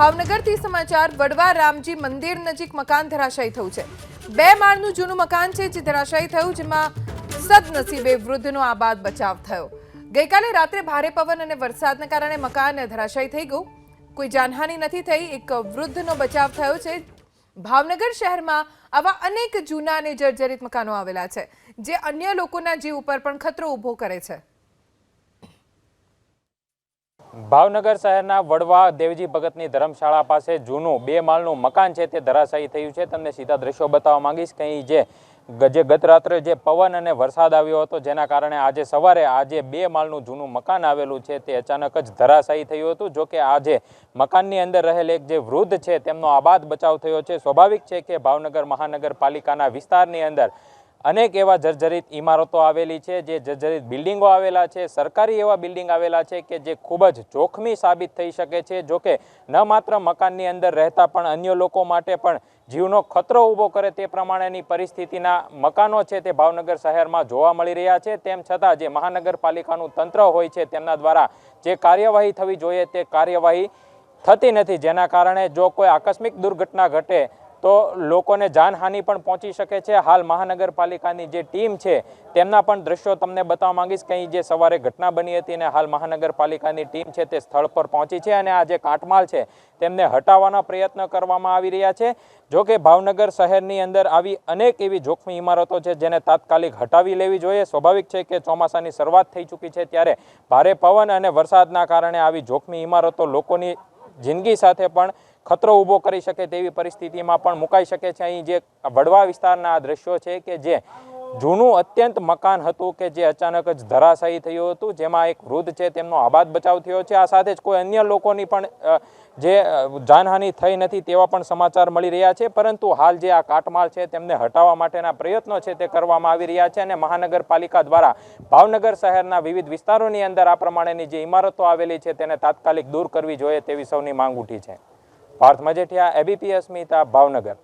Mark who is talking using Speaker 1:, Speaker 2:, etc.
Speaker 1: ભાવનગરથી સમાચાર, વડવા રામજી મંદિર નજીક મકાન ધરાશાયી થયું છે. બે માળનું જૂનું મકાન છે જે ધરાશાયી થયું, જેમાં સદનસીબે વૃદ્ધનો આબાદ બચાવ થયો. ગઈકાલે રાત્રે ભારે પવન અને વરસાદના કારણે મકાન ધરાશાયી થઈ ગયું. કોઈ જાનહાનિ નથી થઈ, એક વૃદ્ધનો બચાવ થયો છે. ભાવનગર શહેરમાં આવા અનેક જૂના અને જર્જરિત મકાનો આવેલા છે, જે અન્ય લોકોના જીવ ઉપર પણ ખતરો ઊભો કરે છે.
Speaker 2: ભાવનગર શહેરના વડવા દેવજી ભગતની ધર્મશાળા પાસે જૂનું બે માળનું મકાન છે તે ધરાશાયી થયું છે. તમને સીધા દ્રશ્યો બતાવવા માંગીશ. કે જે જે ગત રાત્રે જે પવન અને વરસાદ આવ્યો હતો, જેના કારણે આજે સવારે આજે બે માળનું જૂનું મકાન આવેલું છે તે અચાનક જ ધરાશાયી થયું હતું. જો કે આજે મકાનની અંદર રહેલ એક જે વૃદ્ધ છે, તેમનો આબાદ બચાવ થયો છે. સ્વાભાવિક છે કે ભાવનગર મહાનગરપાલિકાના વિસ્તારની અંદર અનેક એવા જર્જરિત ઇમારતો આવેલી છે, જે જર્જરિત બિલ્ડિંગો આવેલા છે, સરકારી એવા બિલ્ડિંગ આવેલા છે કે જે ખૂબ જ જોખમી સાબિત થઈ શકે છે, જો કે ન માત્ર મકાનની અંદર રહેતા પણ અન્ય લોકો માટે પણ જીવનો ખતરો ઊભો કરે તે પ્રમાણેની પરિસ્થિતિના મકાનો છે તે ભાવનગર શહેરમાં જોવા મળી રહ્યા છે. તેમ છતાં જે મહાનગરપાલિકાનું તંત્ર હોય છે તેમના દ્વારા જે કાર્યવાહી થવી જોઈએ તે કાર્યવાહી થતી નથી. જેના કારણે જો કોઈ આકસ્મિક દુર્ઘટના ઘટે તો લોકોને જાનહાનિ પણ પહોંચી શકે છે. હાલ મહાનગરપાલિકાની જે ટીમ છે, તેમના પણ દ્રશ્યો તમને બતાવવા માંગીશ કંઈ જે સવારે ઘટના બની હતી અને હાલ મહાનગરપાલિકાની ટીમ છે તે સ્થળ પર પહોંચી છે અને આ જે કાટમાળ છે, તેમને હટાવવાના પ્રયત્ન કરવામાં આવી રહ્યા છે. જો કે ભાવનગર શહેરની અંદર આવી અનેક એવી જોખમી ઇમારતો છે જેને તાત્કાલિક હટાવી લેવી જોઈએ. સ્વાભાવિક છે કે ચોમાસાની શરૂઆત થઈ ચૂકી છે ત્યારે ભારે પવન અને વરસાદના કારણે આવી જોખમી ઇમારતો લોકોની જિંદગી સાથે પણ ખતરો ઊભો કરી શકે તેવી પરિસ્થિતિમાં પણ મુકાઈ શકે છે. અહીં જે વડવા વિસ્તારના આ દ્રશ્યો છે કે જે જૂનું અત્યંત મકાન હતું કે જે અચાનક જ ધરાશાયી થયું હતું, જેમાં એક વૃદ્ધ છે, તેમનો આબાદ બચાવ થયો છે. આ સાથે જ કોઈ અન્ય લોકોની પણ જે જાનહાનિ થઈ નથી તેવા પણ સમાચાર મળી રહ્યા છે. પરંતુ હાલ જે આ કાટમાળ છે, તેમને હટાવવા માટેના પ્રયત્નો છે તે કરવામાં આવી રહ્યા છે અને મહાનગરપાલિકા દ્વારા ભાવનગર શહેરના વિવિધ વિસ્તારોની અંદર આ પ્રમાણેની જે ઇમારતો આવેલી છે, તેને તાત્કાલિક દૂર કરવી જોઈએ તેવી સૌની માંગ ઉઠી છે. પાર્થ મજેઠિયા, એબીપી અસ્મિતા, ભાવનગર.